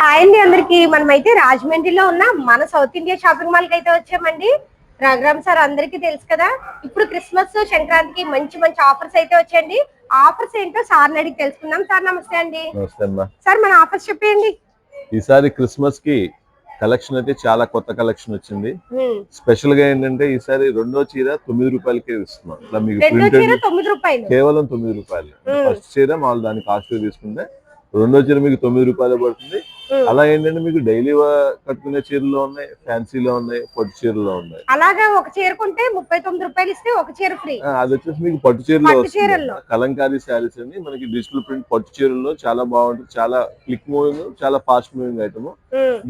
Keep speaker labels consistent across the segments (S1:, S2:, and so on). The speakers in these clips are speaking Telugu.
S1: హాయ్ అండి అందరికి. మనమైతే రాజమండ్రిలో ఉన్న మన సౌత్ ఇండియా షాపింగ్ మాల్కి అయితే వచ్చామండి. రఘురామ్ సార్ అందరికీ తెలుసు కదా. ఇప్పుడు క్రిస్మస్ సంక్రాంతికి మంచి మంచి ఆఫర్స్ అయితే వచ్చాయండి. ఆఫర్స్ ఏంటో సార్ అడిగి తెలుసుకుందాం. సార్ నమస్తే అండి. సార్ మన ఆఫర్స్ చెప్పేయండి.
S2: ఈసారి క్రిస్మస్కి కలెక్షన్ అయితే చాలా కొత్త కలెక్షన్ వచ్చింది. స్పెషల్గా ఏంటంటే ఈసారి రెండో చీర తొమ్మిది రూపాయలకే ఇస్తున్నాం. కేవలం తొమ్మిది రూపాయలు. ఫస్ట్ చీర మామూలు దాని కాస్ట్ తీసుకుంటే రెండో చీర మీకు తొమ్మిది రూపాయలు పడుతుంది. అలా ఏంటంటే మీకు డైలీ కట్టుకునే చీరలో ఉన్నాయి ఫ్యాన్సీలో ఉన్నాయి పొట్టు చీరలో ఉన్నాయి.
S1: అలాగా ఒక చీర కొంటే ముప్పై తొమ్మిది రూపాయలు ఇస్తే ఒక చీర ఫ్రీ.
S2: అది వచ్చేసి మీకు పట్టు చీరలో. కలంకారీ శారీస్ అని మనకి డిజిటల్ ప్రింట్ పట్టు చీరల్లో చాలా బాగుంటుంది. చాలా క్లిక్ మూవింగ్ చాలా ఫాస్ట్ మూవింగ్ ఐటమ్.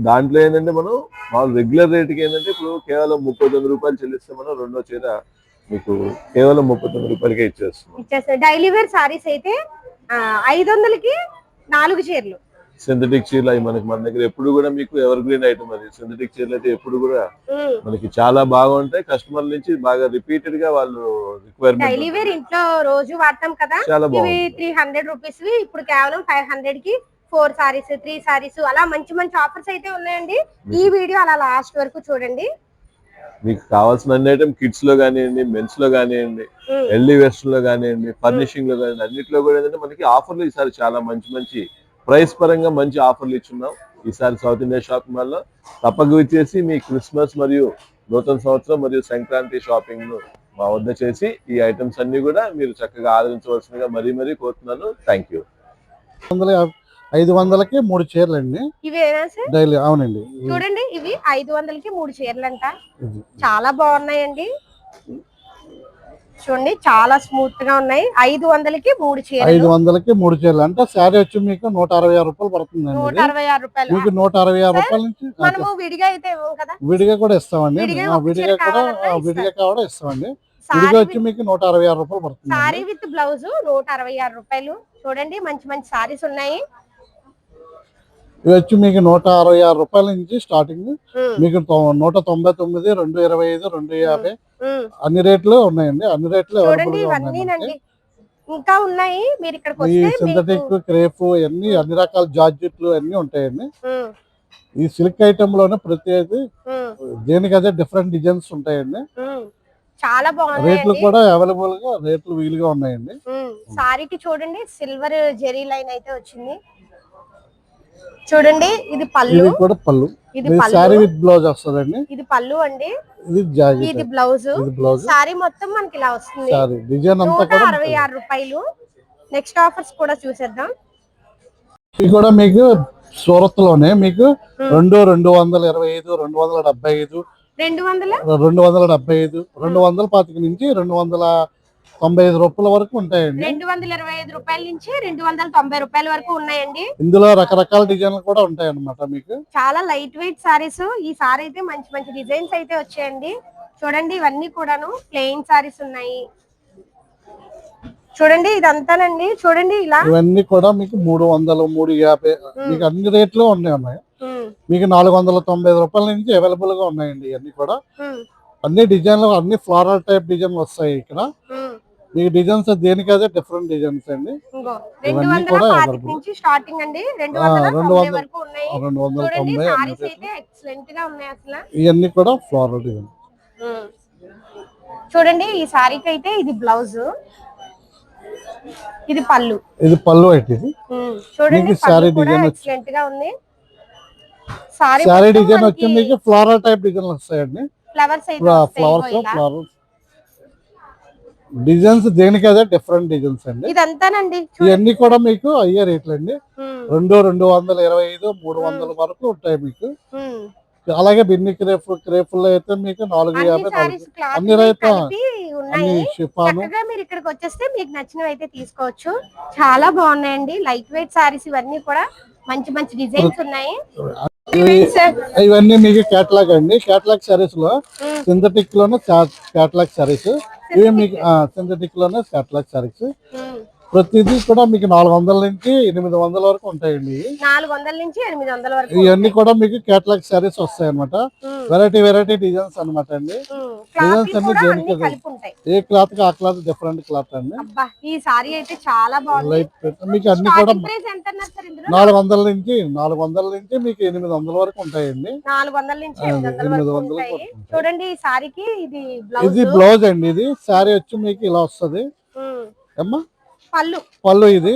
S2: దాంట్లో ఏంటంటే మనం మామూలు రెగ్యులర్ రేట్కి ఏంటంటే ఇప్పుడు కేవలం ముప్పై తొమ్మిది రూపాయలు చెల్లిస్తే మనం రెండో చీర మీకు కేవలం ముప్పై తొమ్మిది రూపాయలకే ఇచ్చేస్తున్నాం.
S1: ఇచ్చేస్తారు డైలీ వేర్ సారీస్ అయితే ఐదు వందలకి నాలుగు చీరలు.
S2: సింథటిక్ చీరలు అవి మనకి మన దగ్గర ఎప్పుడు కూడా మీకు ఎవర్ గ్రీన్ ఐటమ్ అది. సింథటిక్ చీరలు అయితే ఎప్పుడు కూడా. మనకి చాలా బాగుంటాయి. కస్టమర్ నుంచి బాగా రిపీటెడ్గా వాళ్ళు
S1: డైలీ వేర్ ఇంట్లో రోజు వాడతాం కదా? ఇవి త్రీ హండ్రెడ్ రూపీస్ ఇప్పుడు కేవలం ఫైవ్ హండ్రెడ్కి ఫోర్ సారీస్ త్రీ సారీస్ అలా మంచి మంచి ఆఫర్స్ అయితే ఉన్నాయండి. ఈ వీడియో అలా లాస్ట్ వరకు చూడండి.
S2: మీకు కావాల్సిన అన్ని ఐటమ్ కిడ్స్లో కానివ్వండి మెన్స్లో కానివ్వండి ఎల్డీ వెస్ట్లో కానివ్వండి ఫర్నిషింగ్లో కానివ్వండి అన్నిట్లో కూడా ఏంటంటే మనకి ఆఫర్లు ఈసారి చాలా మంచి మంచి ప్రైస్ పరంగా మంచి ఆఫర్లు ఇచ్చున్నాం. ఈసారి సౌత్ ఇండియా షాపింగ్ మాల్లో తప్పక వచ్చేసి మీ క్రిస్మస్ మరియు నూతన సంవత్సరం మరియు సంక్రాంతి షాపింగ్ను మా వద్ద చేసి ఈ ఐటమ్స్ అన్ని కూడా మీరు చక్కగా ఆదరించవలసిందిగా మరీ మరీ కోరుతున్నాను. థ్యాంక్ యూ
S3: ఐదు వందలకి మూడు చీరలు అండి
S1: ఇవేనా సార్?
S3: డైలీ అవునండి.
S1: చూడండి ఇవి ఐదు వందలకి మూడు చీరలు అంట. చాలా బాగున్నాయండి. చూడండి చాలా స్మూత్గా ఉన్నాయి. ఐదు వందలకి మూడు
S3: ఐదు
S1: చీరలు
S3: వందలకి మూడు చీరలు. అంటే శారీ వచ్చి మీకు నూట అరవై ఆరు రూపాయలు పడుతుందండి
S1: నూట. అరవై ఆరు రూపాయలు?
S3: మీకు నూట అరవై ఆరు రూపాయల నుంచి
S1: మనము విడిగా అయితే కదా?
S3: విడిగా కూడా ఇస్తామండి.
S1: విడిగా
S3: కూడా విడిగా కూడా ఇస్తామండి. విడిగా వచ్చి మీకు నూట అరవై ఆరు రూపాయలు పడుతుంది
S1: సారీ విత్ బ్లౌజ్ నూట అరవై ఆరు రూపాయలు. చూడండి మంచి మంచి సారీస్ ఉన్నాయి.
S3: ఇవి వచ్చి మీకు నూట అరవై ఆరు రూపాయల నుంచి స్టార్టింగ్ మీకు నూట తొంభై తొమ్మిది రెండు ఇరవై ఐదు రెండు యాభై. అన్ని రేట్లు ఉన్నాయండి. అన్ని రేట్లు
S1: చూడండి
S3: అవైలబుల్గా ఉన్నాయి.
S1: ఇంకా ఉన్నాయి. మీరు
S3: ఈ సింథటిక్ క్రేప్ అన్ని అన్ని రకాల జార్జెట్లు అన్ని ఉంటాయండి. ఈ సిల్క్ ఐటమ్లోనే ప్రతిది
S1: ఉమ్,
S3: దేనికదే డిఫరెంట్ డిజైన్స్ ఉంటాయండి.
S1: చాలా
S3: రేట్లు
S1: బాగున్నాయండి
S3: కూడా అవైలబుల్గా రేట్లు వీలుగా ఉన్నాయండి.
S1: సారీకి చూడండి సిల్వర్ జెరీ లైన్ అయితే వచ్చింది. చూడండి ఇది పళ్ళు.
S3: కూడా పళ్ళు.
S1: ఇది
S3: విత్ బ్లౌజ్ వస్తుందండి.
S1: ఇది పళ్ళు అండి.
S3: ఇది జాకెట్.
S1: ఇది బ్లౌజ్
S3: బ్లౌజ్
S1: సారీ మొత్తం మనకి ఇలా వస్తుంది.
S3: శారీ డిజైన్ అంతా
S1: నూట
S3: కూడా
S1: అరవై ఆరు రూపాయలు. నెక్స్ట్ ఆఫర్స్ కూడా చూసేద్దాం.
S3: ఇది కూడా మీకు సూరత్లోనే మీకు రెండు రెండు వందల ఇరవై ఐదు రెండు వందల డెబ్బై ఐదు
S1: రెండు వందల?
S3: రెండు వందల డెబ్బై ఐదు రెండు వందల పాతిక నుంచి రెండు వందల తొంభై ఐదు రూపాయల వరకు ఉంటాయండి.
S1: రెండు వందల ఇరవై ఐదు రూపాయల నుంచి రెండు వందల తొంభై రూపాయల వరకు ఉన్నాయండి.
S3: ఇందులో రకరకాల డిజైన్లు కూడా ఉంటాయి అన్నమాట మీకు.
S1: చాలా లైట్ వెయిట్ సారీస్. ఈ సారీ అయితే మంచి మంచి డిజైన్స్ అయితే వచ్చాయండి. చూడండి ఇవన్నీ కూడాను ప్లెయిన్ సారీస్ ఉన్నాయి. చూడండి ఇదంతానండి. చూడండి ఇలా.
S3: ఇవన్నీ కూడా మీకు మూడు వందలు మూడు యాభై మీకు అన్ని రేట్లు ఉన్నాయి మీకు నాలుగు వందల తొంభై ఐదు రూపాయల నుంచి అవైలబుల్గా ఉన్నాయండి ఇవన్నీ కూడా. అన్ని డిజైన్లు అన్ని ఫ్లోరల్ టైప్ డిజైన్లు వస్తాయి ఇక్కడ. మీకు డిజైన్స్ దేనికదే డిఫరెంట్ డిజైన్స్ అండి? ఇవన్నీ కూడా
S1: స్టార్టింగ్ అండి. రెండు వందల
S3: రెండు వందల-
S1: ఉన్నాయి.
S3: తొంభై అన్ని
S1: సారీస్
S3: రేట్లు.
S1: అయితే ఎక్సలెంట్గా ఉన్నాయి అసలు.
S3: ఇవన్నీ కూడా ఫ్లోరల్ డిజైన్.
S1: చూడండి ఈ సారీకి అయితే ఇది బ్లౌజ్ ఇది పళ్ళు.
S3: ఇది పళ్ళు అయితే
S1: చూడండి
S3: design వచ్చి-
S1: ఎక్సలెంట్గా ఉంది. సారీ
S3: డిజైన్ వచ్చి మీకు ఫ్లోరల్ టైప్ డిజైన్ వస్తాయండి.
S1: Flowers
S3: flowers. ఫ్లవర్స్ డిజైన్స్ దేనికదే డిఫరెంట్ డిజైన్స్ అండి.
S1: ఇదంతానండి
S3: ఇవన్నీ కూడా మీకు అయ్యే రేట్లు అండి రెండు రెండు వందల ఇరవై ఐదు మూడు వందల వరకు ఉంటాయి మీకు. అలాగే బిన్ని క్రేప్ క్రేపుల్లో అయితే మీకు నాలుగు యాభై అన్ని రైతా అన్ని షిఫాను.
S1: మీరు ఇక్కడికి వచ్చేస్తే మీకు నచ్చినవి అయితే తీసుకోవచ్చు. చాలా బాగున్నాయండి. లైట్ వెయిట్ సారీస్ ఇవన్నీ కూడా మంచి మంచి డిజైన్స్ ఉన్నాయి.
S3: ఇవన్నీ మీకు కేటలాగ్ అండి. కేటలాగ్ సారీస్లో సింథటిక్లోనే కేటలాగ్ సారీస్ ఇవి మీకు సింథటిక్లోనే కేటలాగ్ సారీస్. ప్రతిదీ కూడా మీకు నాలుగు వందల నుంచి ఎనిమిది వందల వరకు ఉంటాయండి.
S1: నాలుగు వందల నుంచి ఎనిమిది వందల వరకు
S3: ఇవన్నీ కూడా మీకు కేటలాగ్ సారీస్ వస్తాయి అనమాట వెరైటీ వెరైటీ డిజైన్స్ అన్నమాట అండి. Designs అన్ని దేనికి ఏ క్లాత్కి ఆ క్లాత్ డిఫరెంట్ క్లాత్ అండి.
S1: అబ్బా ఈ సారీ అయితే చాలా బాగుంది.
S3: మీకు అన్ని కూడా
S1: సార్
S3: నాలుగు వందల నుంచి నాలుగు వందల నుంచి మీకు ఎనిమిది వందల వరకు ఉంటాయండి.
S1: నాలుగు వందల నుంచి ఎనిమిది వందల. చూడండి ఈ సారీకి ఇది బ్లౌజ్
S3: ఇది బ్లౌజ్ అండి ఇది. శారీ వచ్చి మీకు ఇలా వస్తది. అమ్మా
S1: పళ్ళు.
S3: పళ్ళు ఇది.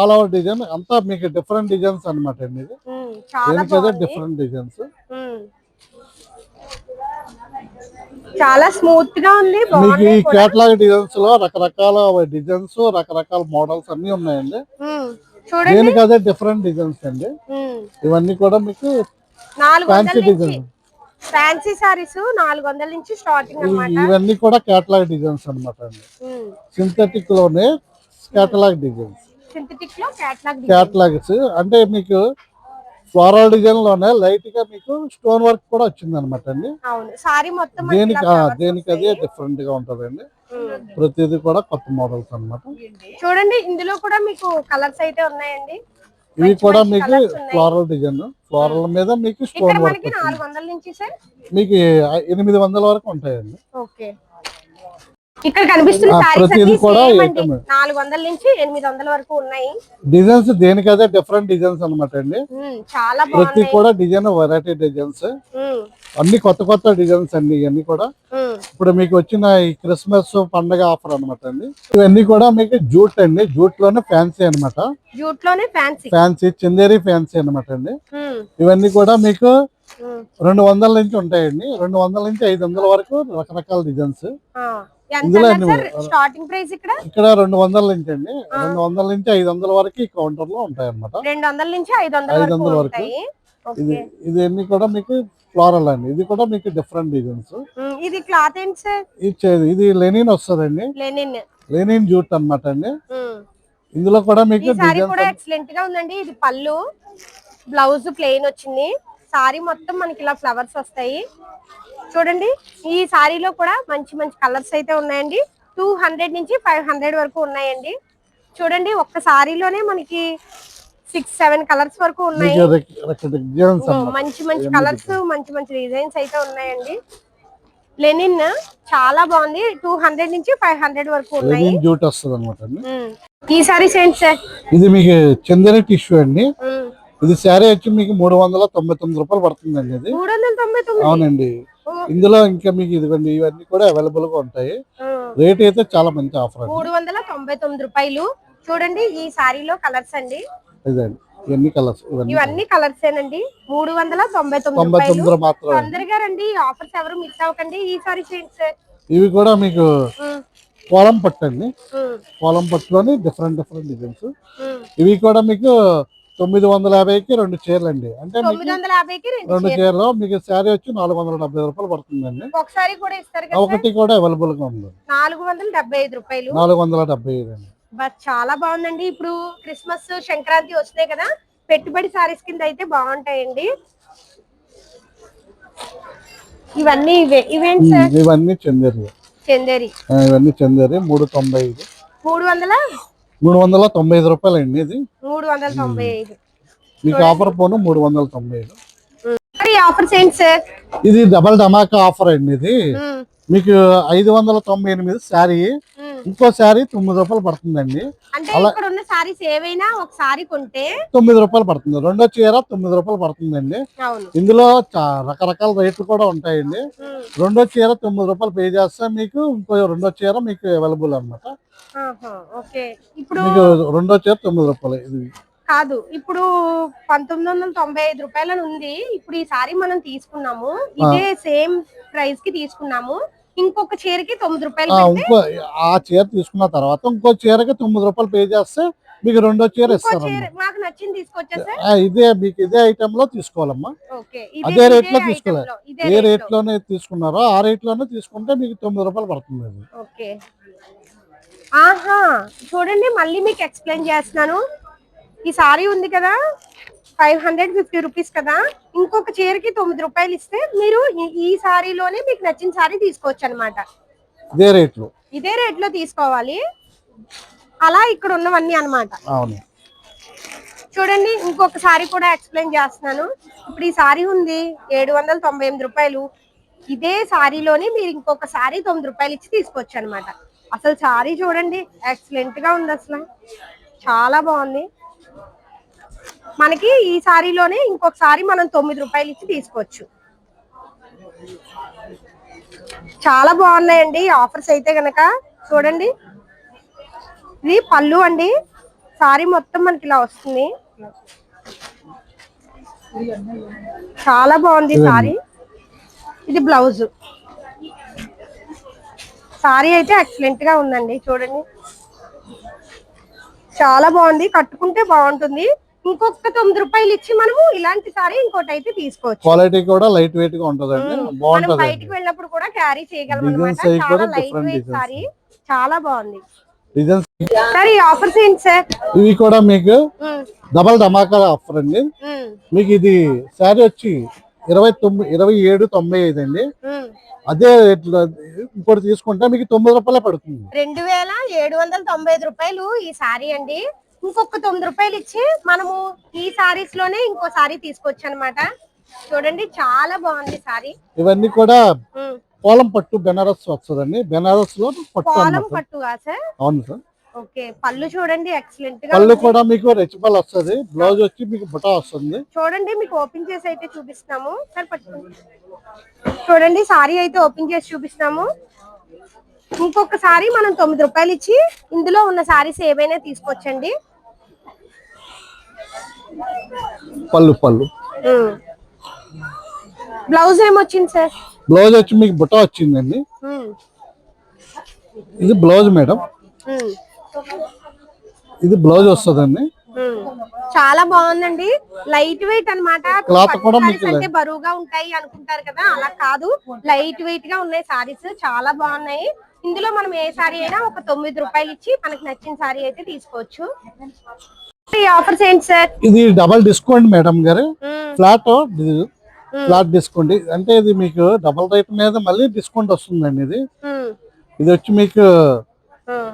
S3: ఆల్ ఓవర్ డిజైన్ అంతా మీకు డిఫరెంట్ డిజైన్స్ అన్నమాట అండి ఇది. Different designs.
S1: చాలా స్మూత్గా ఉంది
S3: మీకు ఈ. కేటలాగ్ డిజైన్స్లో రకరకాల డిజైన్స్ రకరకాల మోడల్స్ అన్ని ఉన్నాయండి. దేనికి అదే డిఫరెంట్ డిజైన్స్ అండి. ఇవన్నీ కూడా మీకు ఫ్యాన్సీ
S1: నుంచి
S3: డిజైన్
S1: ఫ్యాన్సీ సారీస్ నాలుగు వందల నుంచి స్టార్టింగ్
S3: ఇవన్నీ కూడా కేటలాగ్ డిజైన్స్ అన్నమాట అండి. సింథటిక్లోనే కేటలాగ్ డిజైన్స్
S1: సింథటిక్లో క్యాట్లాగ్
S3: కేటలాగ్స్ అంటే మీకు ఫ్లోరల్ డిజైన్లోనే లైట్గా మీకు స్టోన్ వర్క్ కూడా వచ్చింది అనమాట అండి దేనికి దేనికి అదే. డిఫరెంట్గా ఉంటదండి. ప్రతిదీ కూడా కొత్త మోడల్స్ అన్నమాట.
S1: చూడండి ఇందులో కూడా మీకు కలర్స్ అయితే ఉన్నాయండి.
S3: ఇవి కూడా మీకు. Floral design. ఫ్లోరల్ మీద మీకు స్టోన్ వర్క్ మీకు ఎనిమిది వందల వరకు ఉంటాయండి.
S1: ఇక్కడ కనిపిస్తున్న
S3: ప్రతిదీ కూడా
S1: నాలుగు వందల నుంచి ఎనిమిది వందల వరకు ఉన్నాయి.
S3: డిజైన్స్ దేనికి అదే డిఫరెంట్ డిజైన్స్ అన్నమాట అండి.
S1: చాలా
S3: ప్రతి కూడా డిజైన్ వెరైటీ డిజైన్స్ అన్ని కొత్త కొత్త డిజైన్స్ అండి ఇవన్నీ కూడా. ఇప్పుడు మీకు వచ్చిన ఈ క్రిస్మస్ పండగ ఆఫర్ అన్నమాట అండి. ఇవన్నీ కూడా మీకు జూట్ అండి. జూట్లోనే ఫ్యాన్సీ అన్నమాట.
S1: జూట్లోనే ఫ్యాన్సీ
S3: ఫ్యాన్సీ చందేరి ఫ్యాన్సీ అన్నమాట అండి. ఇవన్నీ కూడా మీకు రెండు వందల నుంచి ఉంటాయండి. రెండు వందల నుంచి ఐదు వందల వరకు రకరకాల డిజైన్స్ ఇందులో
S1: స్టార్టింగ్ ప్రైస్ ఇక్కడ?
S3: ఇక్కడ రెండు వందల నుంచి అండి. రెండు వందల నుంచి ఐదు వందల వరకు కౌంటర్లో ఉంటాయి అన్నమాట
S1: రెండు వందల నుంచి ఐదు వందల వరకు
S3: ఇది ఇది అన్ని కూడా మీకు ఫ్లోరల్ అండి. ఇది కూడా మీకు డిఫరెంట్ డిజైన్స్
S1: ఇది క్లాత్ ఏంటి సార్?
S3: ఇది ఇది లెనిన్ వస్తుందండి.
S1: లెనిన్
S3: లెనిన్ జూట్ అన్నమాట అండి. ఇందులో కూడా మీకు
S1: ఎక్సలెంట్గా ఉందండి. ఇది పళ్ళు బ్లౌజ్ ప్లెయిన్ వచ్చింది. సారీ మొత్తం మనకి ఇలా ఫ్లవర్స్ వస్తాయి. చూడండి ఈ సారీలో కూడా మంచి మంచి కలర్స్ అయితే ఉన్నాయండి. టూ హండ్రెడ్ నుంచి ఫైవ్ హండ్రెడ్ వరకు ఉన్నాయండి. చూడండి ఒక్క సారీలోనే మనకి సిక్స్ సెవెన్ కలర్స్ వరకు ఉన్నాయి. మంచి మంచి కలర్స్ మంచి మంచి డిజైన్స్ అయితే ఉన్నాయండి. లెనిన్ చాలా బాగుంది. టూ హండ్రెడ్ నుంచి ఫైవ్ హండ్రెడ్ వరకు ఉన్నాయి.
S3: జూట్ వస్తుంది అనమాట అండి.
S1: ఈ సారీస్ ఏంటి సార్.
S3: ఇది మీకు చందేరి టిష్యూ అండి. ఇది శారీ వచ్చి మీకు మూడు వందల తొంభై తొమ్మిది రూపాయలు పడుతుందండి ఇది.
S1: మూడు వందల తొంభై తొమ్మిది.
S3: అవునండి. ఇందులో ఇంకా మీకు ఇదిగోండి ఇవన్నీ కూడా అవైలబుల్గా ఉంటాయి. రేట్ అయితే చాలా మంచి ఆఫర్
S1: మూడు వందల తొంభై తొమ్మిది రూపాయలు. చూడండి ఈ సారీలో కలర్స్ అండి.
S3: ఇదండి ఇవన్నీ కలర్స్ ఇవన్నీ
S1: కలర్స్ ఏనండి. మూడు వందల తొంభై తొమ్మిది
S3: మాత్రం
S1: తొందరగా రండి ఈ ఆఫర్స్ ఎవరు మిస్ అవ్వకండి. ఈ సారీ చేయండి సార్.
S3: ఇవి కూడా మీకు పోలం పట్టు అండి. పట్టులోని డిఫరెంట్ డిఫరెంట్ డిజైన్స్. ఇవి కూడా మీకు తొమ్మిది వందల యాభైకి రెండు చీరలు అండి అంటే
S1: తొమ్మిది వందల యాభైకి రెండు చీరలు.
S3: మీకు శారీ వచ్చి నాలుగు వందల డెబ్బై రూపాయలు పడుతుందండి.
S1: ఒకసారి కూడా ఇస్తారు?
S3: ఒకటి కూడా అవైలబుల్గా ఉంది.
S1: నాలుగు వందల డెబ్బై ఐదు రూపాయలు.
S3: నాలుగు వందల డెబ్బై ఐదు అండి.
S1: బట్ చాలా బాగుందండి. ఇప్పుడు క్రిస్మస్ సంక్రాంతి వస్తున్నాయి కదా పెట్టుబడి సారీస్ కింద అయితే బాగుంటాయండి. ఇవన్నీ ఇవే ఇవేంటి సార్?
S3: ఉమ్, ఇవన్నీ చందేరి.
S1: చందేరి.
S3: ఇవన్నీ చందేరి మూడు తొంభై ఐదు.
S1: మూడు వందల?
S3: మూడు వందల తొంభై ఐదు రూపాయలు అండి ఇది.
S1: మూడు వందల తొంభై ఐదు.
S3: మీకు ఆఫర్ పోను మూడు వందల తొంభై ఐదు.
S1: మరి ఈ ఆఫర్స్ ఏంటి సార్.
S3: ఇది డబల్ ధమాకా ఆఫర్ అండి ఇది. మీకు ఐదు వందల తొంభై ఎనిమిది శారీ. ఇంకో శారీ తొమ్మిది రూపాయలు పడుతుందండి. తొమ్మిది రూపాయలు పడుతుంది. రెండో చీర తొమ్మిది రూపాయలు పడుతుందండి. ఇందులో రకరకాల రేట్లు కూడా ఉంటాయండి. రెండో చీర తొమ్మిది రూపాయలు పే చేస్తే మీకు ఇంకో రెండో చీర మీకు అవైలబుల్ అన్నమాట.
S1: ఆహా, ఓకే. ఇప్పుడు
S3: రెండో చీర తొమ్మిది రూపాయలు ఇది.
S1: కాదు ఇప్పుడు పంతొమ్మిది వందల తొంభై ఐదు రూపాయలని ఉంది. ఇప్పుడు ఈ సారీ మనం తీసుకున్నాము. ఇదే సేమ్ ప్రైస్కి తీసుకున్నాము. ఇంకొక చీరకి తొమ్మిది రూపాయలు
S3: ఆ,
S1: పెడితే
S3: ఇంకో ఆ చీర తీసుకున్న తర్వాత ఇంకో చీరకి తొమ్మిది రూపాయలు పే చేస్తే మీకు రెండో చీర
S1: చీర మాకు నచ్చింది తీసుకొచ్చా
S3: ఇదే మీకు ఇదే ఐటమ్లో తీసుకోవాలమ్మా. అదే
S1: రేట్లో
S3: తీసుకోవాలి. ఏ
S1: రేట్.
S3: లోనే తీసుకున్నారో ఆ రేట్లోనే తీసుకుంటే మీకు తొమ్మిది రూపాయలు పడుతుంది
S1: ఆహా చూడండి మళ్ళీ మీకు ఎక్స్ప్లెయిన్ చేస్తున్నాను. ఈ సారీ ఉంది కదా ఫైవ్ హండ్రెడ్ ఫిఫ్టీ రూపీస్ కదా. ఇంకొక చీరకి తొమ్మిది రూపాయలు ఇస్తే మీరు ఈ- సారీలోనే మీకు నచ్చిన సారీ తీసుకోవచ్చు అనమాట
S3: ఇదే
S1: ఇదే రేట్లో తీసుకోవాలి. అలా ఇక్కడ ఉన్నవన్నీ అన్నమాట.
S3: అవును.
S1: చూడండి ఇంకొక సారీ కూడా ఎక్స్ప్లెయిన్ చేస్తున్నాను. ఇప్పుడు ఈ సారీ ఉంది ఏడు వందల తొంభై ఎనిమిది రూపాయలు. ఇదే సారీలోని మీరు ఇంకొక సారీ తొమ్మిది రూపాయలు ఇచ్చి తీసుకోవచ్చు అనమాట అసలు సారీ చూడండి ఎక్సలెంట్గా ఉంది అసలు. చాలా బాగుంది. మనకి ఈ సారీలోనే ఇంకొక సారీ మనం తొమ్మిది రూపాయలు ఇచ్చి తీసుకోవచ్చు. చాలా బాగున్నాయండి ఆఫర్స్ అయితే గనక. చూడండి. ఇది పళ్ళు అండి. సారీ మొత్తం మనకి ఇలా వస్తుంది. చాలా బాగుంది సారీ. ఇది బ్లౌజ్. సారీ అయితే ఎక్సలెంట్గా ఉందండి చూడండి. చాలా బాగుంది కట్టుకుంటే బాగుంటుంది. ఇంకొక తొమ్మిది రూపాయలు ఇచ్చి మనము ఇలాంటి సారీ ఇంకోటి అయితే తీసుకోవచ్చు.
S3: క్వాలిటీ కూడా లైట్ వెయిట్గా ఉంటదండి.
S1: మనం
S3: బాగుంటది
S1: బయటికి వెళ్ళినప్పుడు కూడా క్యారీ చేయగలం చాలా లైట్ వెయిట్. సారీ. చాలా బాగుంది.
S3: డిజైన్స్
S1: సార్ ఈ ఆఫర్స్ ఏంటి సార్
S3: ఇవి కూడా మీకు డబల్ ధమాకా ఆఫర్ అండి. మీకు ఇది శారీ వచ్చి ఇరవై తొమ్మిది ఇరవై ఏడు తొంభై ఐదు అండి. అదే రేట్లో ఇంకోటి తీసుకుంటే మీకు తొమ్మిది రూపాయలే పడుతుంది.
S1: రెండు వేల ఏడు వందల తొంభై ఐదు రూపాయలు ఈ సారీ అండి. ఇంకొక తొమ్మిది రూపాయలు ఇచ్చి మనము ఈ సారీస్లోనే ఇంకో సారీ తీసుకోవచ్చు అనమాట చూడండి చాలా బాగుంది సారీ.
S3: ఇవన్నీ కూడా పోలం పట్టు బెనారస్ వస్తుందండి. బెనారస్లో పట్టు
S1: పాలం
S3: అన్నమాట
S1: పట్టుగా సార్?
S3: అవును సార్.
S1: ఓకే పళ్ళు చూడండి ఎక్సలెంట్గా
S3: పళ్ళు
S1: ఉంది.
S3: కూడా మీకు రెచ్చిపల్ వస్తుంది. బ్లౌజ్ వచ్చి మీకు బుటా వస్తుంది.
S1: చూడండి మీకు ఓపెన్ చేసి అయితే చూపిస్తాము సార్ పట్టుకోండి. చూడండి సారీ అయితే ఓపెన్ చేసి చూపిస్తాము ఇంకొక సారీ మనం తొమ్మిది రూపాయలు ఇచ్చి ఇందులో ఉన్న సారీస్ ఏవైనా తీసుకోవచ్చండి
S3: పళ్ళు పళ్ళు.
S1: బ్లౌజ్ ఏమొచ్చింది సార్?
S3: బ్లౌజ్ వచ్చి మీకు బుటా వచ్చిందండి. ఇది బ్లౌజ్ మేడం. ఇది బ్లౌజ్ వస్తుందండి.
S1: చాలా బాగుందండి. లైట్ వెయిట్
S3: మీకు
S1: అంటే బరువుగా ఉంటాయి అనుకుంటారు కదా అలా కాదు. లైట్ వెయిట్గా ఉన్నాయి సారీస్ చాలా బాగున్నాయి. ఇందులో మనం ఏ సారీ అయినా ఒక తొమ్మిది రూపాయలు ఇచ్చి మనకి నచ్చిన సారీ అయితే తీసుకోవచ్చు. ఈ ఆఫర్స్ ఏంటి సార్
S3: ఇది డబల్ డిస్కౌంట్ మేడం గారు. ఫ్లాట్ ఫ్లాట్ డిస్కౌంట్ అంటే ఇది మీకు డబల్ రేట్ మీద మళ్ళీ డిస్కౌంట్ వస్తుందండి ఇది.
S1: ఉమ్,
S3: ఇది వచ్చి మీకు
S1: ఉమ్,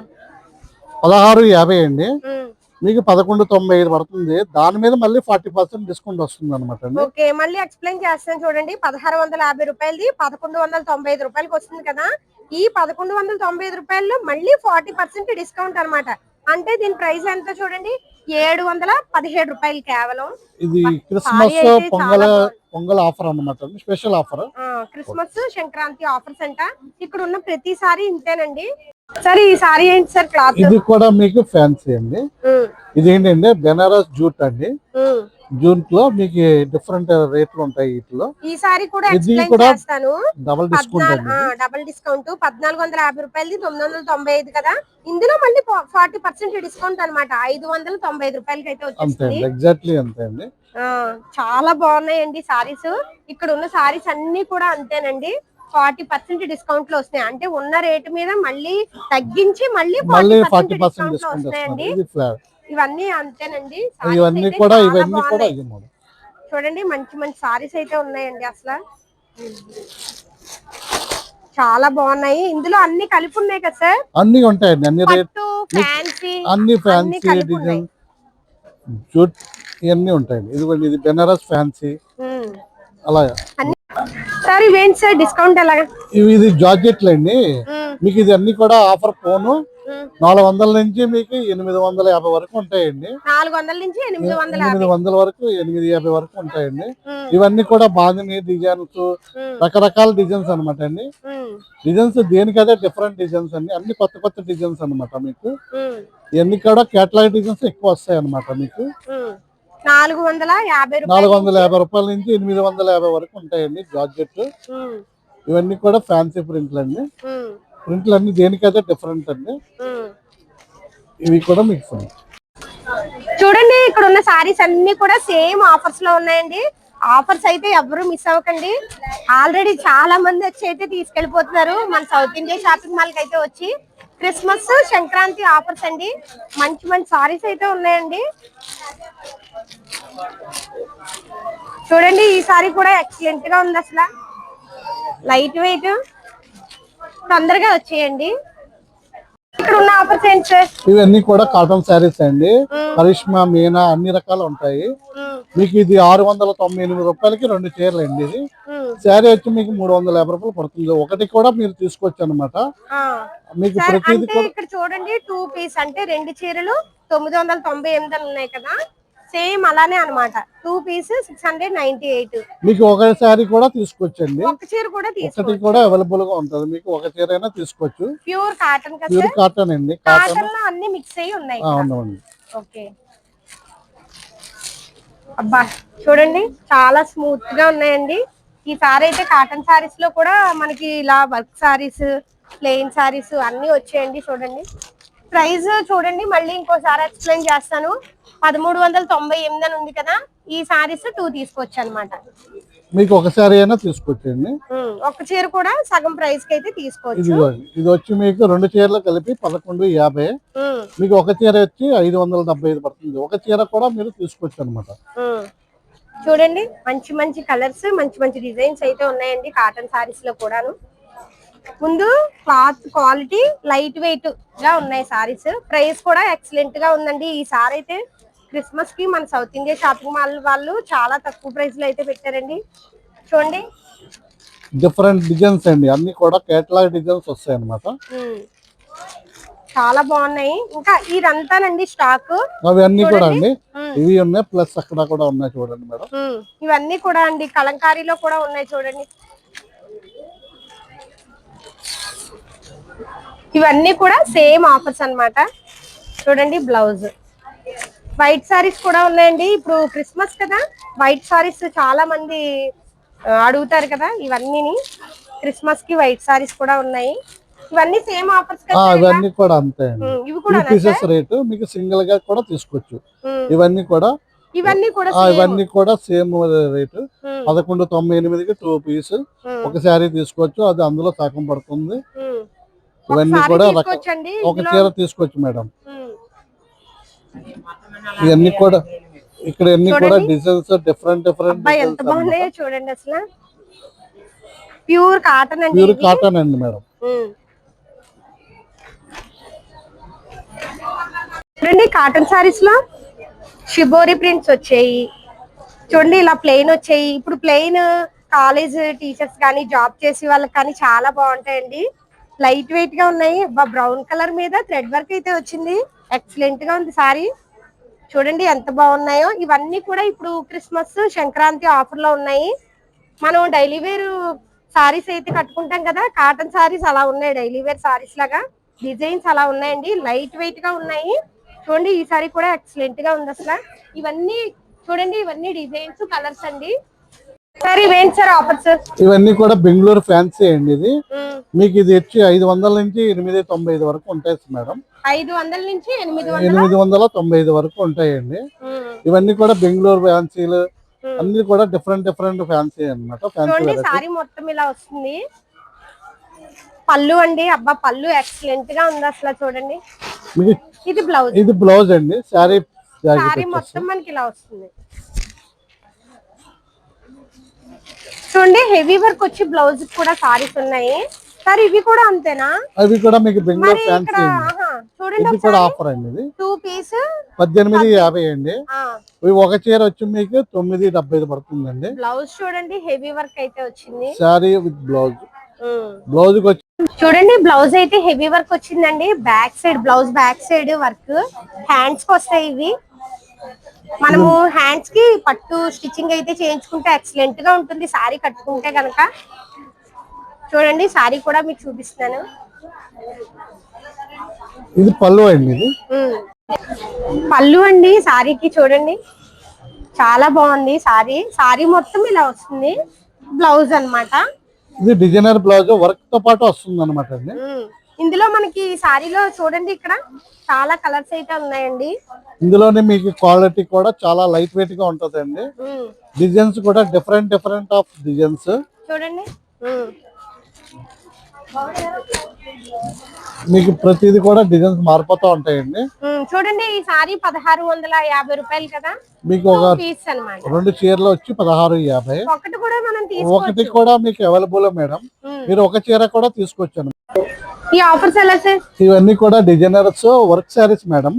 S3: పదహారు యాభై అండి.
S1: ఉమ్.
S3: మీకు పదకొండు తొంభై ఐదు పడుతుంది. దాని మీద మళ్ళీ ఫార్టీ పర్సెంట్ డిస్కౌంట్ వస్తుంది అనమాట
S1: ఓకే మళ్ళీ ఎక్స్ప్లెయిన్ చేస్తాను చూడండి. పదహారు వందల యాభై రూపాయలది పదకొండు వందల తొంభై ఐదు రూపాయలకి వస్తుంది కదా. ఈ పదకొండు వందల తొంభై ఐదు రూపాయల్లో మళ్ళీ ఫార్టీ పర్సెంట్ డిస్కౌంట్ అన్నమాట. అంటే దీని ప్రైస్ ఎంత చూడండి? ఏడు వందల పదిహేడు రూపాయలు కేవలం.
S3: ఇది క్రిస్మస్ పొంగల్. పొంగల్ ఆఫర్ అన్నమాట అండి. Special offer?
S1: Christmas Sankranti offers అంట. ఇక్కడ ఉన్న ప్రతిసారి ఇంతేనండి. సరే ఈ సారీ ఏంటి సార్ క్లాత్?
S3: ఇది కూడా మీకు ఫ్యాన్సీ అండి. ఇది ఏంటంటే బెనారస్ జూట్ అండి. జూట్లో మీకు డిఫరెంట్ రేట్లు ఉంటాయి వీటిలో.
S1: ఈ సారీ కూడా ఎక్స్ప్లెయిన్
S3: కూడా
S1: చేస్తాను.
S3: డబల్ డిస్కౌంట్
S1: డబుల్ డిస్కౌంట్ పద్నాలుగు వందల యాభై రూపాయలది తొమ్మిది వందల తొంభై ఐదు కదా. ఇందులో మళ్ళీ ఫార్టీ పర్సెంట్ డిస్కౌంట్ అన్నమాట. ఐదు వందల తొంభై ఐదు రూపాయలకి అయితే
S3: అండి. ఎగ్జాక్ట్లీ అంతే అండి.
S1: ఆ, చాలా బాగున్నాయండి సారీస్. ఇక్కడ ఉన్న సారీస్ అన్ని కూడా అంతేనండి. ఫార్టీ పర్సెంట్ డిస్కౌంట్లో వస్తున్నాయి. అంటే ఉన్న రేటు మీద మళ్ళీ తగ్గించి మళ్ళీ ఫార్టీ
S3: పర్సెంట్
S1: డిస్కౌంట్
S3: ఫ్లాట్
S1: ఇవన్నీ అంతేనండి.
S3: ఇవన్నీ కూడా ఇవన్నీ
S1: చూడండి మంచి మంచి సారీస్ అయితే ఉన్నాయండి అసలు. చాలా బాగున్నాయి. ఇందులో అన్ని కలిపి ఉన్నాయి కదా సార్?
S3: అన్ని ఉంటాయండి. అన్ని రేట్
S1: ఫ్యాన్సీ
S3: అన్ని ఫ్యాన్సీ. డిజైన్. జూట్ ఇవన్నీ ఉంటాయండి. ఇదిగోండి ఇది బెనారస్ ఫ్యాన్సీ.
S1: ఉమ్. సార్ ఇవేంటి సార్ డిస్కౌంట్ ఎలాగా
S3: ఇవి ఇది జార్జెట్లు అండి. మీకు ఇది అన్ని కూడా ఆఫర్ ఫోను. నాలుగు వందల నుంచి మీకు ఎనిమిది వందల యాభై వరకు ఉంటాయండి.
S1: నాలుగు వందల నుంచి ఎనిమిది వందల
S3: ఎనిమిది వందల వరకు ఎనిమిది యాభై వరకు ఉంటాయండి. ఇవన్నీ కూడా బాగున్నాయి డిజైన్స్. రకరకాల డిజైన్స్ అన్నమాట అండి. డిజైన్స్ దేనికదే డిఫరెంట్ డిజైన్స్ అండి. అన్ని కొత్త కొత్త డిజైన్స్ అన్నమాట మీకు. ఇవన్నీ కూడా కేటలాగ్ డిజైన్స్ ఎక్కువ వస్తాయి అన్నమాట మీకు.
S1: నాలుగు వందల యాభై
S3: నాలుగు
S1: రూపాయలు
S3: వందల యాభై రూపాయల నుంచి ఎనిమిది వందల యాభై వరకు ఉంటాయండి జార్జెట్ ఇవన్నీ కూడా ఫ్యాన్సీ ప్రింట్లు అండి ప్రింట్లు అన్ని దేనికైతే డిఫరెంట్ అండి. ఇవి కూడా మీకు.
S1: చూడండి ఇక్కడ ఉన్న సారీస్ అన్ని కూడా సేమ్ ఆఫర్స్లో ఉన్నాయండి. ఆఫర్స్ అయితే ఎవరు మిస్ అవ్వకండి. ఆల్రెడీ చాలా మంది వచ్చి అయితే తీసుకెళ్ళిపోతున్నారు మన సౌత్ ఇండియా షాపింగ్ మాల్కి అయితే వచ్చి క్రిస్మస్ సంక్రాంతి ఆఫర్స్ అండి. మంచి మంచి సారీస్ అయితే ఉన్నాయండి. చూడండి ఈ సారీ కూడా ఎక్సలెంట్గా ఉంది అసలు. లైట్ వెయిట్ తొందరగా వచ్చేయండి. ఇక్కడ ఉన్న ఆఫర్స్ ఏంటి సార్?
S3: ఇవన్నీ కూడా కాటన్ శారీస్ అండి. కరిష్మా మీనా అన్ని రకాలు ఉంటాయి. మీకు ఇది ఆరు వందల తొంభై ఎనిమిది రూపాయలకి రెండు చీరలు అండి ఇది శారీ వచ్చి మీకు మూడు వందల యాభై రూపాయలు పడుతుంది. ఒకటి కూడా మీరు తీసుకోవచ్చు అనమాట మీకు
S1: సార్
S3: ప్రతిది
S1: ఇక్కడ చూడండి టూ పీస్ అంటే రెండు చీరలు తొమ్మిది వందల తొంభై ఎనిమిది ఉన్నాయి కదా? సేమ్ అలానే అన్నమాట. Two piece six hundred ninety eight.
S3: మీకు ఒక శారీ కూడా తీసుకోవచ్చండి
S1: ఒక చీర కూడా
S3: ఒకటి కూడా అవైలబుల్గా ఉంటుంది. మీకు ఒక చీర అయినా తీసుకోవచ్చు.
S1: ప్యూర్ కాటన్ కదా
S3: ప్యూర్
S1: సార్?
S3: కాటన్ అండి.
S1: కాటన్లో అన్ని మిక్స్ అయ్యి ఉన్నాయి.
S3: అవునండి
S1: ఓకే. అబ్బా చూడండి చాలా స్మూత్గా ఉన్నాయండి. ఈ సారీ అయితే కాటన్ సారీస్లో కూడా మనకి ఇలా వర్క్ సారీస్ ప్లెయిన్ సారీస్ అన్ని వచ్చాయండి చూడండి. ప్రైస్ చూడండి మళ్ళీ ఇంకోసారి ఎక్స్ప్లెయిన్ చేస్తాను. పదమూడు వందల తొంభై ఎనిమిది అని ఉంది కదా ఈ సారీస్ టూ తీసుకోవచ్చు అనమాట
S3: మీకు ఒక శారీ అయినా తీసుకోవచ్చండి
S1: ఒక చీర కూడా సగం ప్రైస్కి అయితే తీసుకోవచ్చు.
S3: ఇది వచ్చి మీకు రెండు చీరలు కలిపి పదకొండు యాభై. మీకు ఒక చీర వచ్చి ఐదు వందల డెబ్బై ఐదు పడుతుంది. ఒక చీర కూడా మీరు తీసుకోవచ్చు అనమాట.
S1: చూడండి మంచి మంచి కలర్స్ మంచి మంచి డిజైన్స్ అయితే ఉన్నాయండి కాటన్ సారీస్లో కూడాను. ముందు క్లాత్ క్వాలిటీ లైట్ వెయిట్గా ఉన్నాయి సారీస్ ప్రైస్ కూడా ఎక్సలెంట్గా ఉందండి. ఈ సారీ అయితే క్రిస్మస్కి మన సౌత్ ఇండియా షాపింగ్ మాల్ వాళ్ళు చాలా తక్కువ ప్రైస్లో అయితే పెట్టారండి. చూడండి.
S3: డిఫరెంట్ డిజైన్స్ అండి. అన్ని కూడా కేటలాగ్ డిజైన్స్ వస్తాయి అనమాట.
S1: చాలా బాగున్నాయి. ఇంకా ఇదంతానండి స్టాక్
S3: అవి అన్ని కూడా అండి. ఇవి ఉన్నాయి ప్లస్ అక్కడ కూడా ఉన్నాయి చూడండి మేడం.
S1: ఇవన్నీ కూడా అండి. కలంకారీలో కూడా ఉన్నాయి చూడండి. ఇవన్నీ కూడా సేమ్ ఆఫర్స్ అన్నమాట. చూడండి బ్లౌజ్ వైట్ సారీస్ కూడా ఉన్నాయండి. ఇప్పుడు క్రిస్మస్ కదా వైట్ సారీస్ చాలా మంది అడుగుతారు కదా ఇవన్నీ క్రిస్మస్కి వైట్ సారీస్ కూడా ఉన్నాయి. ఇవన్నీ సేమ్ ఆఫర్స్
S3: ఆ,
S1: కదా?
S3: ఇవన్నీ కూడా అంతే అండి. పీసెస్ రేటు మీకు సింగిల్గా కూడా తీసుకోవచ్చు ఇవన్నీ కూడా
S1: ఇవన్నీ కూడా.
S3: ఇవన్నీ కూడా సేమ్ రేటు పదకొండు తొంభై ఎనిమిదికి టూ పీస్ ఒక శారీ తీసుకోవచ్చు అది అందులో సగం పడుతుంది. ఇవన్నీ కూడా ఒక చీర తీసుకోవచ్చు మేడం. ఇవన్నీ కూడా ఇక్కడ అన్ని కూడా. డిజైన్స్ డిఫరెంట్ డిఫరెంట్
S1: అబ్బాయి ఎంత బాగున్నాయో చూడండి అసలు. Pure cotton
S3: pure. కాటన్ అండి మేడం.
S1: చూడండి కాటన్ సారీస్లో షిబోరి ప్రింట్స్ వచ్చాయి. చూడండి ఇలా ప్లెయిన్ వచ్చాయి. ఇప్పుడు ప్లెయిన్ కాలేజ్ టీచర్స్ కానీ జాబ్ చేసే వాళ్ళకి కానీ చాలా బాగుంటాయండి. లైట్ వెయిట్గా ఉన్నాయి. బ్రౌన్ కలర్ మీద థ్రెడ్ వర్క్ అయితే వచ్చింది. ఎక్సలెంట్గా ఉంది సారీ చూడండి ఎంత బాగున్నాయో. ఇవన్నీ కూడా ఇప్పుడు క్రిస్మస్ సంక్రాంతి ఆఫర్లో ఉన్నాయి. మనం డైలీ వేర్ సారీస్ అయితే కట్టుకుంటాం కదా కాటన్ సారీస్ అలా ఉన్నాయి డైలీ వేర్ సారీస్ లాగా. డిజైన్స్ అలా ఉన్నాయండి. లైట్ వెయిట్గా ఉన్నాయి. చూడండి ఈ సారీ కూడా ఎక్సలెంట్గా ఉంది అసలు. ఇవన్నీ చూడండి ఇవన్నీ డిజైన్స్ కలర్స్ అండి. సార్ ఇవేంటి సార్ ఆఫర్స్
S3: ఇవన్నీ కూడా బెంగళూరు ఫ్యాన్సీ అండి ఇది. మీకు ఇది వచ్చి ఐదు వందల నుంచి ఎనిమిది తొంభై ఐదు వరకు ఉంటాయి మేడం.
S1: ఐదు వందల నుంచి ఎనిమిది వందల?
S3: తొంభై ఐదు వరకు ఉంటాయండి. ఇవన్నీ కూడా బెంగళూరు ఫ్యాన్సీలు. అన్ని కూడా డిఫరెంట్ డిఫరెంట్ ఫ్యాన్సీ
S1: సారీ మొత్తం ఇలా వస్తుంది. పళ్ళు అండి అబ్బా పళ్ళు ఎక్సలెంట్గా ఉంది అసలు చూడండి.
S3: మీకు
S1: ఇది బ్లౌజ్.
S3: ఇది బ్లౌజ్ అండి. శారీ
S1: సారీ
S3: జాకెట్
S1: మొత్తం మనకి ఇలా వస్తుంది. చూడండి హెవీ వర్క్ వచ్చి బ్లౌజ్ కూడా సారీస్ ఉన్నాయి. సార్ ఇవి కూడా అంతేనా?
S3: అవి కూడా మీకు బెంగళూరు ఫ్యాన్సీ అండి.
S1: చూడండి
S3: కూడా ఆఫర్ అండి ఇది.
S1: టూ పీస్
S3: పద్దెనిమిది యాభై అండి. ఇవి ఒక చీర వచ్చి మీకు తొమ్మిది డెబ్బై ఐదు పడుతుందండి.
S1: బ్లౌజ్ చూడండి హెవీ వర్క్ అయితే వచ్చింది.
S3: Sari with blouse. బ్లౌజ్కి
S1: చూడండి బ్లౌజ్ అయితే హెవీ వర్క్ వచ్చిందండి. Back side blouse back side work హ్యాండ్స్కి వస్తాయి ఇవి. మనము హ్యాండ్స్కి పట్టు స్టిచ్చింగ్ అయితే చేయించుకుంటే ఎక్సలెంట్గా ఉంటుంది. సారీ కట్టుకుంటే కనుక చూడండి సారీ కూడా మీకు చూపిస్తున్నాను.
S3: ఇది పళ్ళు అండి
S1: ఉమ్. పళ్ళు అండి సారీకి చూడండి. చాలా బాగుంది సారీ సారీ మొత్తం ఇలా వస్తుంది. బ్లౌజ్ అన్నమాట.
S3: ఇది డిజైనర్ బ్లౌజ్ వర్క్తో పాటు వస్తుంది అనమాట అండి.
S1: ఇందులో మనకి సారీలో చూడండి ఇక్కడ చాలా కలర్స్ అయితే ఉన్నాయండి
S3: ఇందులోనే మీకు క్వాలిటీ కూడా చాలా లైట్ వెయిట్గా ఉంటదండి. డిజైన్స్ కూడా డిఫరెంట్ డిఫరెంట్ ఆఫ్ డిజైన్స్
S1: చూడండి.
S3: మీకు ప్రతిది కూడా డిజైన్స్ మారిపోతూ ఉంటాయండి.
S1: చూడండి ఈ సారీ పదహారు వందల యాభై రూపాయలు కదా?
S3: మీకు ఒక రెండు చీరలు వచ్చి పదహారు యాభై.
S1: ఒకటి కూడా మనం
S3: ఒకటి
S1: తీసుకోవచ్చు.
S3: కూడా మీకు అవైలబుల్ మేడం. మీరు ఒక చీర కూడా తీసుకోవచ్చు
S1: ఈ ఆఫర్స్ ఎలా సార్?
S3: ఇవన్నీ కూడా డిజైనర్స్ వర్క్ శారీస్ మేడం.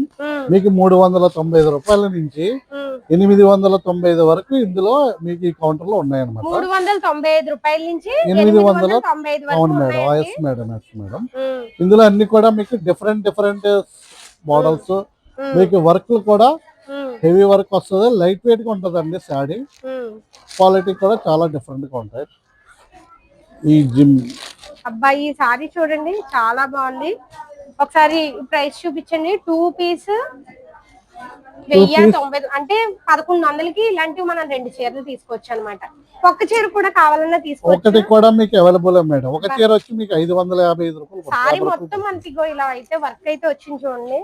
S3: మీకు మూడు వందల తొంభై ఐదు రూపాయల నుంచి. ఎనిమిది వందల తొంభై ఐదు వరకు ఇందులో మీకు ఈ కౌంటర్లో ఉన్నాయన్నమాట.
S1: మూడు వందల తొంభై ఐదు రూపాయల నుంచి
S3: ఎనిమిది వందల అవును madam. Yes madam yes madam. ఇందులో అన్ని కూడా మీకు డిఫరెంట్ డిఫరెంట్ మోడల్స్ మీకు వర్క్ కూడా హెవీ వర్క్ వస్తుంది లైట్ వెయిట్గా ఉంటుందండి శారీ.
S1: ఉమ్.
S3: క్వాలిటీ కూడా చాలా డిఫరెంట్గా ఉంటాయి. ఈ జిమ్
S1: అబ్బాయి ఈ సారీ చూడండి చాలా బాగుంది ఒకసారి ప్రైస్ చూపించండి టూ పీస్ వెయ్యి. తొంభై అంటే పదకొండు వందలకి ఇలాంటివి మనం రెండు చీరలు తీసుకోవచ్చు అనమాట ఒక్క చీర కూడా కావాలన్నా
S3: ఒకటి
S1: తీసుకోవచ్చు
S3: కూడా మీకు అవైలబుల్ మేడం ఒక చీర వచ్చి మీకు ఐదు వందల యాభై ఐదు రూపాయలు.
S1: సారీ మొత్తం మనకి ఇలా అయితే వర్క్ అయితే వచ్చింది చూడండి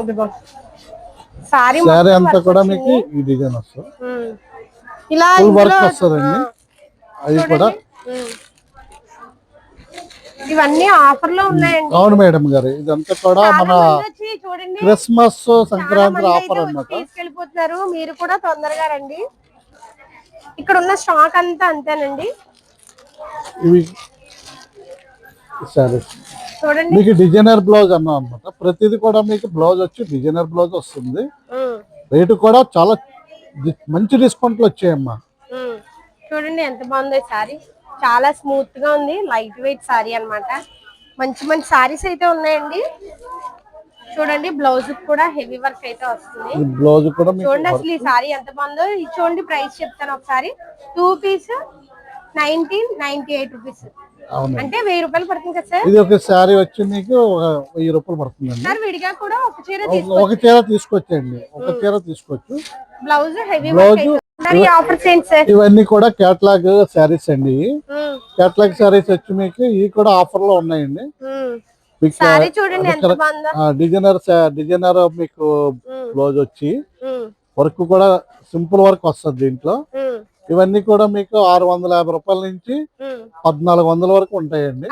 S1: ఇదిగో సారీ
S3: శారీ
S1: మొత్తం
S3: అంతా
S1: work
S3: కూడా మీకు
S1: వచ్చింది.
S3: ఈ డిజైన్ వస్తుంది
S1: ఉమ్. ఇలా
S3: వస్తదండి. కూడా.
S1: ఇవన్నీ ఆఫర్లో ఉన్నాయండి.
S3: అవును మేడం గారు ఇదంతా కూడా మన
S1: చూడండి.
S3: క్రిస్మస్ సంక్రాంతి ఆఫర్ అన్నమాట.
S1: తీసుకెళ్ళిపోతున్నారు మీరు కూడా తొందరగా రండి. ఇక్కడ ఉన్న స్టాక్ అంతా అంతేనండి.
S3: ఇవి సరే.
S1: చూడండి.
S3: మీకు డిజైనర్ బ్లౌజ్ అన్నా అనమాట ప్రతిదీ కూడా మీకు బ్లౌజ్ వచ్చి డిజైనర్ బ్లౌజ్ వస్తుంది. రేటు కూడా చాలా మంచి డిస్కౌంట్లు వచ్చాయమ్మా.
S1: చూడండి ఎంత బాగుందో సారీ. చాలా స్మూత్గా ఉంది. లైట్ వెయిట్ సారీ అన్నమాట. మంచి మంచి సారీస్ అయితే ఉన్నాయండి. చూడండి బ్లౌజ్ కూడా హెవీ వర్క్ అయితే వస్తుంది.
S3: బ్లౌజ్ కూడా
S1: చూడండి అసలు ఈ సారీ ఎంత బాగుందో. ఇది చూడండి ప్రైస్ చెప్తాను ఒకసారి. Two piece nineteen ninety eight rupees అంటే వెయ్యి రూపాయలు పడుతుంది కదా సార్?
S3: ఇది ఒక శారీ వచ్చి మీకు వెయ్యి రూపాయలు పడుతుందండి.
S1: సార్ విడిగా కూడా ఒక చీర
S3: ఒక చీర తీసుకొచ్చండి. ఒక చీర తీసుకోవచ్చు.
S1: బ్లౌజ్ హెవీ
S3: బ్లౌజ్ ఇవన్నీ కూడా కేటలాగ్ శారీస్ అండి. కేటలాగ్ శారీస్ వచ్చి మీకు ఇవి కూడా ఆఫర్లో ఉన్నాయండి. డిజైనర్ డిజైనర్ మీకు బ్లౌజ్ వచ్చి వర్క్ కూడా సింపుల్ వర్క్ వస్తుంది దీంట్లో. ఇవన్నీ కూడా మీకు ఆరు వందల యాభై రూపాయల నుంచి. పద్నాలుగు వందల వరకు ఉంటాయండి.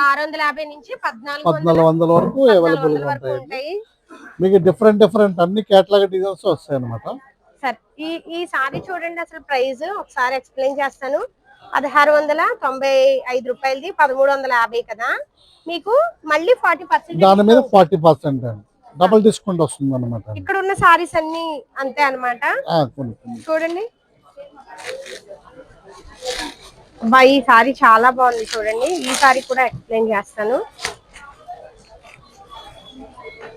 S1: పద్నాలుగు వందల
S3: వరకు
S1: అవైలబుల్గా
S3: ఉంటాయండి.
S1: ఉంటాయి.
S3: మీకు డిఫరెంట్ డిఫరెంట్ అన్ని కేటలాగ్ డిజైన్స్ వస్తాయి అనమాట
S1: సార్ ఈ ఈ సారీ చూడండి అసలు ప్రైస్. ఒకసారి ఎక్స్ప్లెయిన్ చేస్తాను. పదహారు వందల తొంభై ఐదు రూపాయలది పదమూడు వందల యాభై కదా. మీకు మళ్ళీ ఫార్టీ పర్సెంట్
S3: దాని మీద ఫార్టీ పర్సెంట్ డబుల్ డిస్కౌంట్ వస్తుంది అనమాట
S1: ఇక్కడ ఉన్న సారీస్ అన్ని అంతే
S3: కొన్ని.
S1: చూడండి. అబ్బా ఈ సారీ చాలా బాగుంది చూడండి. ఈ సారీ కూడా ఎక్స్ప్లెయిన్ చేస్తాను.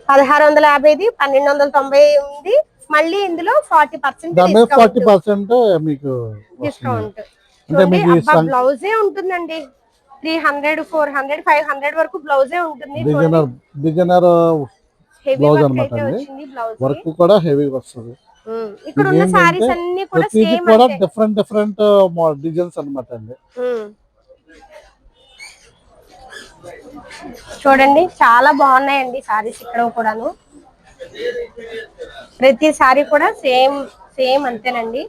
S1: పదహారు వందల యాభైది పన్నెండు వందల తొంభై ఉంది మళ్ళీ ఇందులో ఫార్టీ పర్సెంట్
S3: ఫార్టీ పర్సెంట్ మీకు
S1: డిస్కౌంట్ బ్లౌజే ఉంటుందండి. Three hundred four hundred five hundred వరకు బ్లౌజే ఉంటుంది. హెవీ
S3: blouse
S1: వర్క్
S3: కూడా హెవీగా వస్తుంది.
S1: ఇక్కడ ఉన్న సారీస్ అన్ని కూడా
S3: ప్రతిదీ
S1: సేమ్
S3: కూడా డిఫరెంట్ డిఫరెంట్ డిజైన్స్ అన్నమాట అండి.
S1: చూడండి చాలా బాగున్నాయండి సారీస్ ఇక్కడ కూడాను. ప్రతి సారీ కూడా సేమ్ సేమ్ అంతేనండి.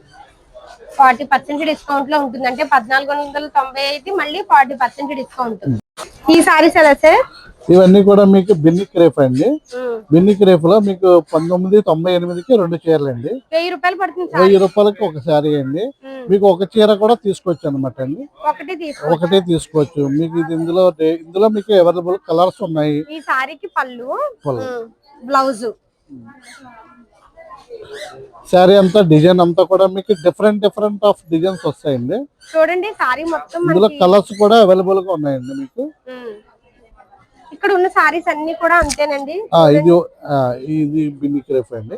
S1: ఫార్టీ పర్సెంట్ డిస్కౌంట్లో ఉంటుంది. అంటే పద్నాలుగు వందల తొంభై అయితే మళ్ళీ ఫార్టీ పర్సెంట్ డిస్కౌంట్. ఈ సారీస్ ఎలా సార్?
S3: ఇవన్నీ కూడా మీకు బిన్ని క్రేప్ అండి. బిన్ని క్రేప్లో మీకు పంతొమ్మిది తొంభై ఎనిమిదికి రెండు చీరలు అండి
S1: వెయ్యి రూపాయలు పడుతుంది సార్.
S3: వెయ్యి రూపాయలకి ఒక శారీ అండి. మీకు ఒక చీర కూడా తీసుకోవచ్చు అనమాట అండి.
S1: ఒకటి తీసుకో
S3: ఒకటే తీసుకోవచ్చు. మీకు ఇది ఇందులో ఇందులో మీకు అవైలబుల్ కలర్స్ ఉన్నాయి.
S1: ఈ సారీకి పళ్ళు.
S3: పళ్ళు.
S1: బ్లౌజ్.
S3: శారీ అంతా డిజైన్ అంతా కూడా మీకు డిఫరెంట్ డిఫరెంట్ ఆఫ్ డిజైన్స్ వస్తాయండి.
S1: చూడండి సారీ మొత్తం
S3: ఇందులో కలర్స్ కూడా అవైలబుల్గా ఉన్నాయండి మీకు.
S1: ఇక్కడ ఉన్న సారీస్ అన్ని కూడా అంతేనండి.
S3: ఆ, ఇది ఇది బిన్ని క్రేప్ అండి.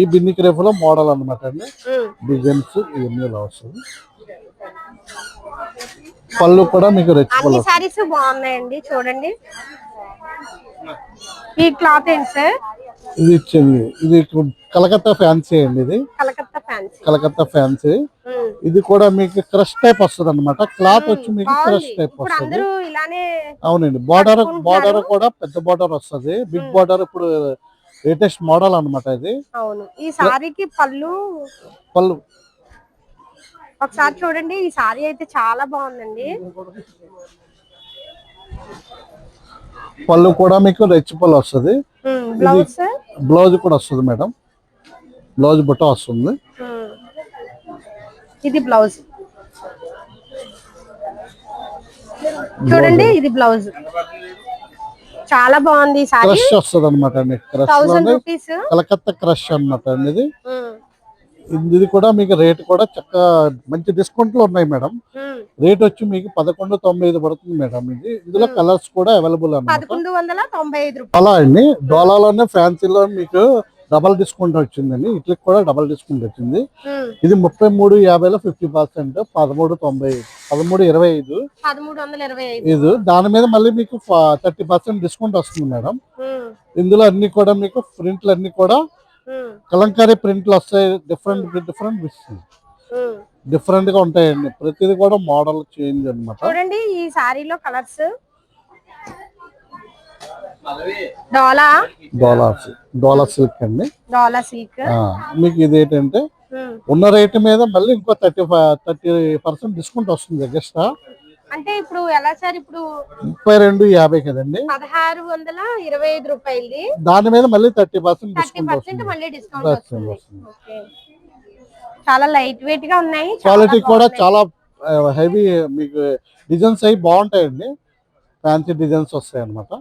S3: ఈ బిన్ని క్రేప్లో మోడల్ అన్నమాట అండి. డిజైన్స్ ఇవన్నీ వస్తుంది పళ్ళు కూడా మీకు
S1: అన్ని సారీస్ బాగున్నాయండి చూడండి. ఈ క్లాత్ ఏంటి సార్?
S3: ఇది ఇచ్చింది. ఇది కలకత్తా ఫ్యాన్సీ అండి ఇది.
S1: కలకత్తా ఫ్యాన్సీ.
S3: కలకత్తా ఫ్యాన్సీ. ఇది కూడా మీకు క్రష్ టైప్ వస్తుంది అనమాట క్లాత్ వచ్చి మీకు క్రష్ టైప్ వస్తుంది. అవునండి. బార్డర్. బార్డర్ కూడా పెద్ద బార్డర్ వస్తుంది. బిగ్ బార్డర్ ఇప్పుడు లేటెస్ట్ మోడల్ అన్నమాట ఇది.
S1: అవును. ఈ సారీకి పళ్ళు
S3: పళ్ళు.
S1: ఒకసారి చూడండి. ఈ సారీ అయితే చాలా బాగుందండి.
S3: పళ్ళు కూడా మీకు రెచ్చి పళ్ళు వస్తుంది.
S1: బ్లౌజ్
S3: కూడా వస్తుంది మేడం. బ్లౌజ్ బుట్ట వస్తుంది.
S1: ఇది బ్లౌజ్. చూడండి ఇది బ్లౌజ్. చాలా బాగుంది
S3: క్రష్ వస్తుంది అనమాట అండి. క్రష్ కలకత్తా క్రష్ అన్నమాట అండి ఇది. ఇది కూడా మీకు రేట్ కూడా చక్కగా మంచి డిస్కౌంట్లో ఉన్నాయి మేడం. రేట్ వచ్చి మీకు పదకొండు తొంభై ఐదు పడుతుంది మేడం ఇది. ఇందులో కలర్స్ కూడా అవైలబుల్ అన్నమాట. అలా అండి. డోలాలోనే ఫ్యాన్సీలో మీకు డబల్ డిస్కౌంట్ వచ్చిందండి. ఇట్లకి కూడా డబల్ డిస్కౌంట్ వచ్చింది. ఇది ముప్పై మూడు యాభైలో ఫిఫ్టీ పర్సెంట్ పదమూడు తొంభై పదమూడు ఇరవై ఐదు. ఇది దాని మీద మళ్ళీ మీకు థర్టీ పర్సెంట్ డిస్కౌంట్ వస్తుంది మేడం. ఇందులో అన్ని కూడా మీకు ప్రింట్లు అన్ని కూడా కలంకారీ ప్రింట్లు వస్తాయి డిఫరెంట్ డిఫరెంట్
S1: ఉమ్.
S3: డిఫరెంట్గా ఉంటాయండి. ప్రతిది కూడా మోడల్ చేంజ్ అన్నమాట.
S1: చూడండి ఈ సారీలో కలర్స్ డోలా?
S3: డోలా డోలా సిల్క్ అండి.
S1: డోలా సిల్క్
S3: ఆ, మీకు ఇది ఏంటంటే ఉన్న రేటు మీద మళ్ళీ ఇంకో థర్టీ థర్టీ పర్సెంట్ డిస్కౌంట్ వస్తుంది ఎక్స్ట్రా
S1: అంటే ఇప్పుడు ఎలా సార్ ఇప్పుడు
S3: ముప్పై రెండు యాభై కదండి?
S1: పదహారు వందల ఇరవై ఐదు రూపాయలది.
S3: దాని మీద మళ్ళీ thirty percent
S1: thirty
S3: discount
S1: percent మళ్ళీ డిస్కౌంట్
S3: వస్తుంది,
S1: వస్తుంది ఓకే. చాలా లైట్ వెయిట్గా ఉన్నాయి చాలా
S3: క్వాలిటీ కూడా
S1: బాగున్నాయి.
S3: చాలా హెవీ మీకు డిజైన్స్ అవి బాగుంటాయండి. ఫ్యాన్సీ డిజైన్స్ వస్తాయి అన్నమాట